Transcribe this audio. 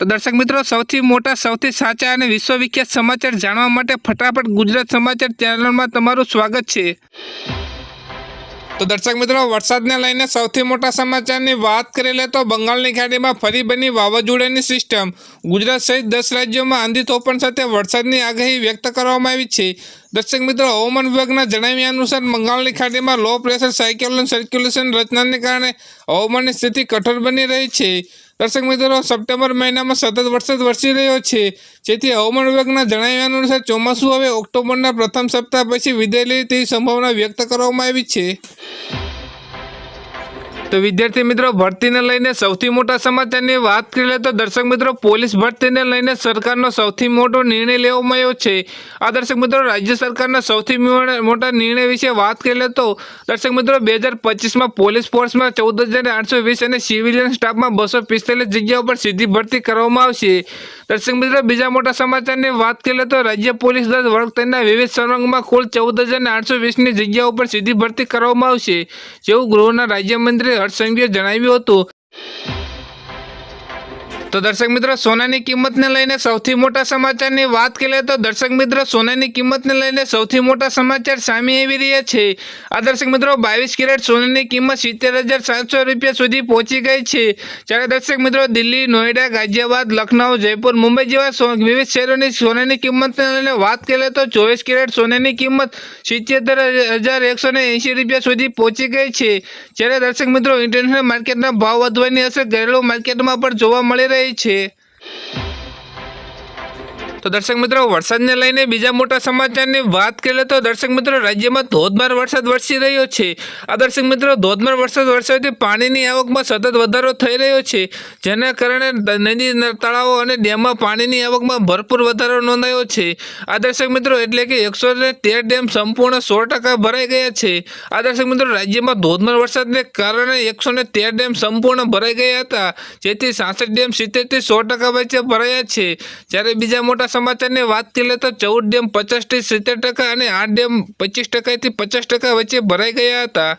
તો દર્શક મિત્રો, સૌથી મોટા, સૌથી સાચા અને વિશ્વવિખ્યાત સમાચાર જાણવા માટે ફટાફટ ગુજરાત સમાચાર ચેનલમાં તમારું સ્વાગત છે. તો દર્શક મિત્રો, વરસાદને લઈને સૌથી મોટા સમાચારની વાત કરી લે તો બંગાળની ખાડીમાં ફરી બની વાવાઝોડાની સિસ્ટમ. ગુજરાત સહિત દસ રાજ્યોમાં આંધી તોફાન સાથે વરસાદની આગાહી વ્યક્ત કરવામાં આવી છે. દર્શક મિત્રો, હવામાન વિભાગના જણાવ્યા અનુસાર બંગાળની ખાડીમાં લો પ્રેશર સાયક્લોન સર્ક્યુલેશન રચનાને કારણે હવામાનની સ્થિતિ કઠોર બની રહી છે. દર્શક મિત્રો, સપ્ટેમ્બર મહિનામાં સતત વરસાદ વરસી રહ્યો છે. જેથી હવામાન વિભાગના જણાવ્યા અનુસાર ચોમાસું હવે ઓક્ટોબરના પ્રથમ સપ્તાહ પછી વિદાય લે તેવી સંભાવના વ્યક્ત કરવામાં આવી છે. તો વિદ્યાર્થી મિત્રો, ભરતીને લઈને સૌથી મોટા સમાચારની વાત કરી લે તો દર્શક મિત્રો, પોલીસ ભરતીને લઈને સરકારનો સૌથી મોટો નિર્ણય લેવામાં આવ્યો છે. આ દર્શક મિત્રો, રાજ્ય સરકારના સૌથી મોટા- નિર્ણય વિશે વાત કરી લે તો દર્શક મિત્રો, બે હજાર પચીસમાં પોલીસ ફોર્સમાં ચૌદ હજાર આઠસો વીસ અને સિવિલિયન સ્ટાફમાં બસો પિસ્તાલીસ જગ્યાઓ પર સીધી ભરતી કરવામાં આવશે. દર્શક મિત્રો, બીજા મોટા સમાચારની વાત કરીએ તો રાજ્ય પોલીસ દળ વર્ગ તેના વિવિધ સંરંગમાં કુલ ચૌદ હજાર આઠસો વીસની જગ્યાઓ પર સીધી ભરતી કરવામાં આવશે. જેવું ગૃહના રાજ્યમંત્રી હર્ષ સંઘવીએ જણાવ્યું હતું તો દર્શક મિત્રો, સોનાની કિંમતને લઈને સૌથી મોટા સમાચારની વાત કરીએ તો દર્શક મિત્રો, સોનાની કિંમતને લઈને સૌથી મોટા સમાચાર સામે આવી રહ્યા છે. આ દર્શક મિત્રો, બાવીસ કેરેટ સોનાની કિંમત સિત્તેર હજાર સાતસો રૂપિયા સુધી પહોંચી ગઈ છે. જ્યારે દર્શક મિત્રો, દિલ્હી નોઈડા ગાઝિયાબાદ, લખનઉ, જયપુર, મુંબઈ જેવા વિવિધ શહેરોની સોનાની કિંમતને લઈને વાત કરીએ તો ચોવીસ કેરેટ સોનાની કિંમત સિત્તેર હજાર એકસો ને રૂપિયા સુધી પહોંચી ગઈ છે. જ્યારે દર્શક મિત્રો, ઇન્ટરનેશનલ માર્કેટના ભાવ વધવાની અસર ઘરેલું માર્કેટમાં પણ જોવા મળી રહી છે તો દર્શક મિત્રો, વરસાદને લઈને બીજા મોટા સમાચારની વાત કરીએ તો દર્શક મિત્રો, રાજ્યમાં ધોધમાર વરસાદ વરસી રહ્યો છે. આ દર્શક મિત્રો, ધોધમાર વરસાદ વરસાવથી પાણીની આવકમાં સતત વધારો થઈ રહ્યો છે. જેના કારણે નદી તળાવો અને ડેમમાં પાણીની આવકમાં ભરપૂર વધારો નોંધાયો છે. આ દર્શક મિત્રો, એટલે કે એકસો તેર ડેમ સંપૂર્ણ સો ટકા ભરાઈ ગયા છે. આ દર્શક મિત્રો, રાજ્યમાં ધોધમાર વરસાદને કારણે એકસો તેર ડેમ સંપૂર્ણ ભરાઈ ગયા હતા. જેથી સાસઠ ડેમ સિત્તેરથી સો ટકા વચ્ચે ભરાયા છે. જ્યારે બીજા મોટા સમાચારની વાત કરીએ તો ચૌદ ડેમ પચાસથી સિત્તેર ટકા અને આઠ ડેમ પચીસ ટકાથી પચાસ ટકા વચ્ચે ભરાઈ ગયા હતા.